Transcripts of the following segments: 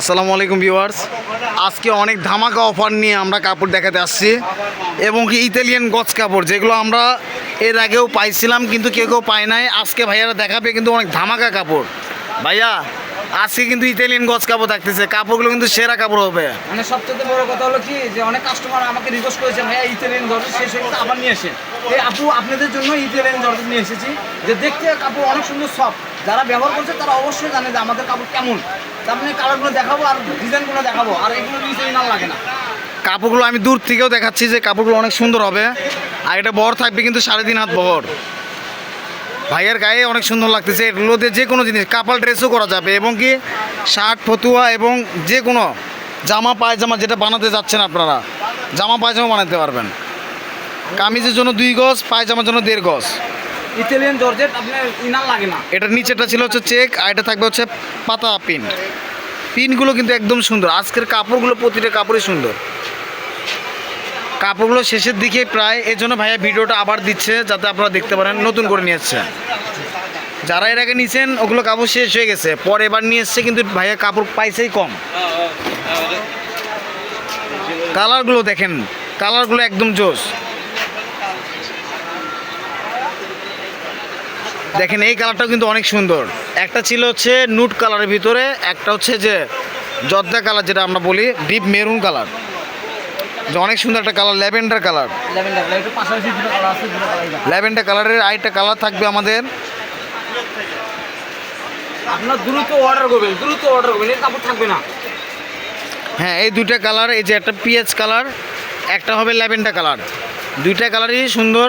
আসসালামু আলাইকুম ভিউয়ার্স। আজকে অনেক ধামাকা অফার নিয়ে আমরা কাপড় দেখাতে আসছি এবং কি ইতালিয়ান গজ কাপড়, যেগুলো আমরা এর আগেও পাইছিলাম কিন্তু কেউ কেউ পায় নাই। আজকে ভাইয়ারা দেখাবে কিন্তু অনেক ধামাকা কাপড়। ভাইয়া, আজকে কিন্তু ইতালিয়ান গজ কাপড় থাকতেছে, কাপড়গুলো কিন্তু সেরা কাপড় হবে। মানে সবচেয়ে বড় কথা হলো কি যে অনেক কাস্টমার আমাকে রিকোয়েস্ট করেছে, ভাইয়া, ইতালিয়ান জর্জেট শেষ হয়ে গেছে, আবার নিয়ে আসেন। এই আপু, আপনাদের জন্য ইতালিয়ান জর্জেট নিয়ে এসেছি, যে দেখতে কাপড় অনেক সুন্দর সফট যারা ব্যবহার করছে তারা অবশ্যই জানে যে আমাদের কাপড় কেমন। আপনি কালারগুলো দেখাবো আর ডিজাইনগুলো দেখাবো। আর এগুলো আর লাগে না। কাপড়গুলো আমি দূর থেকেও দেখাচ্ছি যে কাপড়গুলো অনেক সুন্দর হবে। আর এটা বহর থাকবে কিন্তু সাড়ে তিন হাত বহর। ভাইয়ের গায়ে অনেক সুন্দর লাগতেছে। এগুলোতে যে কোনো জিনিস, কাপাল ড্রেসও করা যাবে এবং কি শার্ট, ফতুয়া এবং যে কোনো জামা, পায়জামা যেটা বানাতে যাচ্ছেন আপনারা, জামা, পায়জামা বানাতে পারবেন। কামিজের জন্য দুই গজ, পায়জামার জন্য দেড় গজ। ইতালিয়ান জর্জেট, আপনার ইনার লাগে না। এটার নিচেটা ছিল হচ্ছে চেক, আর এটা থাকবে হচ্ছে পাতা পিন। পিনগুলো কিন্তু একদম সুন্দর। আজকের কাপড়গুলো প্রতিটা কাপড়ই সুন্দর। কাপড়গুলো শেষের দিকে প্রায় এই জন্য ভাইয়া ভিডিওটা আবার দিচ্ছে, যাতে আপনারা দেখতে পারেন, নতুন করে নিয়ে এসছে। যারা এর আগে নিয়েছেন ওগুলো কাপড় শেষ হয়ে গেছে। পরে এবার নিয়ে এসছে, কিন্তু ভাইয়া কাপড় পাইছেই কম। কালারগুলো দেখেন, কালারগুলো একদম জোস। দেখেন এই কালারটাও কিন্তু অনেক সুন্দর। একটা ছিল হচ্ছে নুট কালারের ভিতরে একটা হচ্ছে যে জর্দা কালার যেটা আমরা বলি ডিপ মেরুন কালার যে অনেক সুন্দর একটা কালার ল্যাভেন্ডার কালার ল্যাভেন্ডার কালারের আরেকটা কালার থাকবে আমাদের। আপনার দ্রুত অর্ডার করবেন দ্রুত অর্ডার করবেন কাপড় থাকবে না। হ্যাঁ এই দুইটা কালার এই যে একটা পিএচ কালার একটা হবে ল্যাভেন্ডার কালার দুইটা কালারই সুন্দর।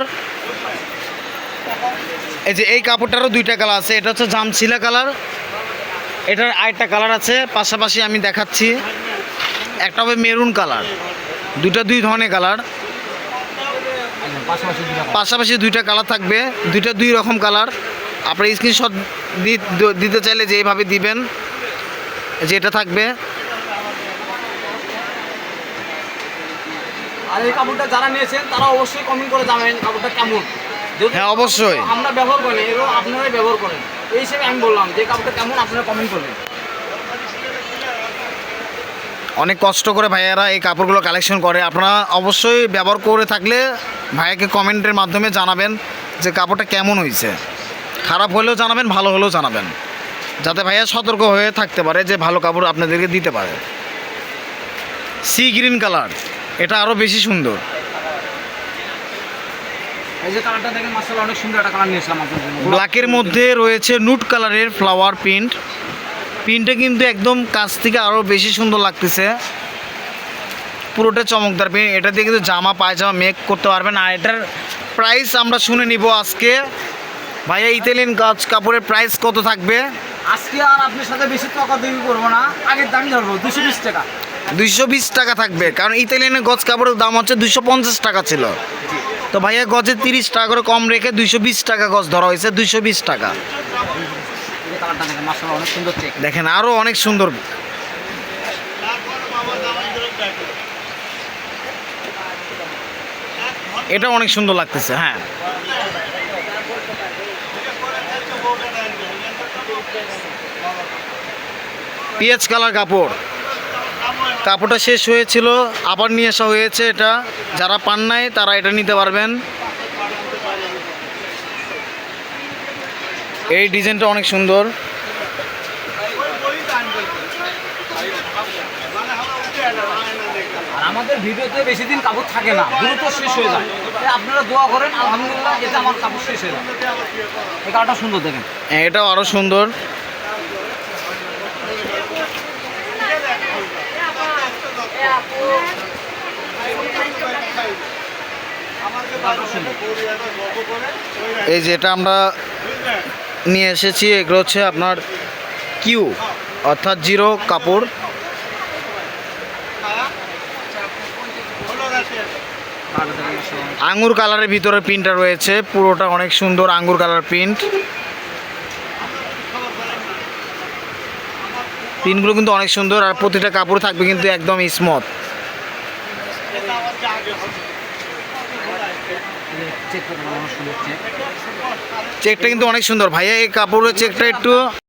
এই যে এই কাপড়টারও দুইটা কালার আছে। এটা হচ্ছে জামছিলা কালার। এটার আরেকটা কালার আছে। পাশাপাশি আমি দেখাচ্ছি। একটা হবে মেরুন কালার। দুইটা দুই ধরনের কালার। পাশাপাশি দুইটা কালার থাকবে। দুইটা দুই রকম কালার। আপনার স্ক্রিনশট দিতে চাইলে যে এইভাবে দিবেন যে এটা থাকবে। আর এই কাপড়টা যারা নিয়েছেন, তারা অবশ্যই কমেন্ট করে জানাবেন কাপড়টা কেমন। হ্যাঁ, অবশ্যই। আমরা ব্যবহার করি আপনারাই ব্যবহার করেন। এই হিসেবে আমি বললাম যে কাপড়টা কেমন আপনারা কমেন্ট করবেন। অনেক কষ্ট করে ভাইয়ারা এই কাপড়গুলো কালেকশন করে। আপনারা অবশ্যই ব্যবহার করে থাকলে ভাইয়াকে কমেন্টের মাধ্যমে জানাবেন যে কাপড়টা কেমন হয়েছে। খারাপ হলেও জানাবেন ভালো হলেও জানাবেন। যাতে ভাইয়া সতর্ক হয়ে থাকতে পারে যে ভালো কাপড় আপনাদেরকে দিতে পারে। সি গ্রিন কালার এটা আরও বেশি সুন্দর। এই যে কালারটা দেখেন মাসাল্লাহ অনেক সুন্দর একটা কালার নিয়েছিলাম আপনার জন্য। ব্ল্যাকের মধ্যে রয়েছে নুট কালারের ফ্লাওয়ার প্রিন্ট প্রিন্টটা কিন্তু একদম কাছ থেকে আরও বেশি সুন্দর লাগতেছে। পুরোটা চমকদার প্রিন্ট এটা দিয়ে কিন্তু জামা পায়জামা মেক করতে পারবেন। আর এটার প্রাইস আমরা শুনে নিব আজকে। ভাইয়া ইতালিয়ান কাজ কাপড়ের প্রাইস কত থাকবে? আজকে আর আপনার সাথে বেশি টাকা দেবি করব না। আগের দামই ধরবো দুশো বিশ টাকা। দুইশো বিশ টাকা থাকবে। কারণ ইতালিয়ানের গজ কাপড়ের দাম হচ্ছে দুইশো পঞ্চাশ টাকা ছিল। তো ভাইয়া গজে তিরিশ টাকা করে কম রেখে দুইশো বিশ টাকা গজ ধরা হয়েছে, দুইশো বিশ টাকা। দেখেন আরও অনেক সুন্দর। এটা অনেক সুন্দর লাগতেছে হ্যাঁ। পিএচ কালার কাপড়। কাপড়টা শেষ হয়েছিল আবার নিয়ে আসা হয়েছে এটা। যারা পান নাই তারা এটা নিতে পারবেন। এই ডিজাইনটা অনেক সুন্দর। আর আমাদের ভিডিওতে বেশি দিন কাপড় থাকে না দ্রুত শেষ হয়ে যায়। আপনারা দোয়া করেন আলহামদুলিল্লাহ এতে আমার কাপড় শেষ হয়ে যায় এই সুন্দর দেখেন। হ্যাঁ, এটাও আরও সুন্দর কালারটা সুন্দর এই যেটা আমরা নিয়ে এসেছি, এগুলো হচ্ছে আপনার কিউ, অর্থাৎ জিরো কাপড়। আঙ্গুর কালারের ভিতরে প্রিন্টটা রয়েছে, পুরোটা অনেক সুন্দর আঙ্গুর কালার প্রিন্ট প্রিন্টগুলো কিন্তু অনেক সুন্দর আর প্রতিটা কাপড় থাকবে কিন্তু একদম স্মথ। চেকটা কিন্তু অনেক সুন্দর। ভাইয়া, এই কাপড়ের চেকটা একটু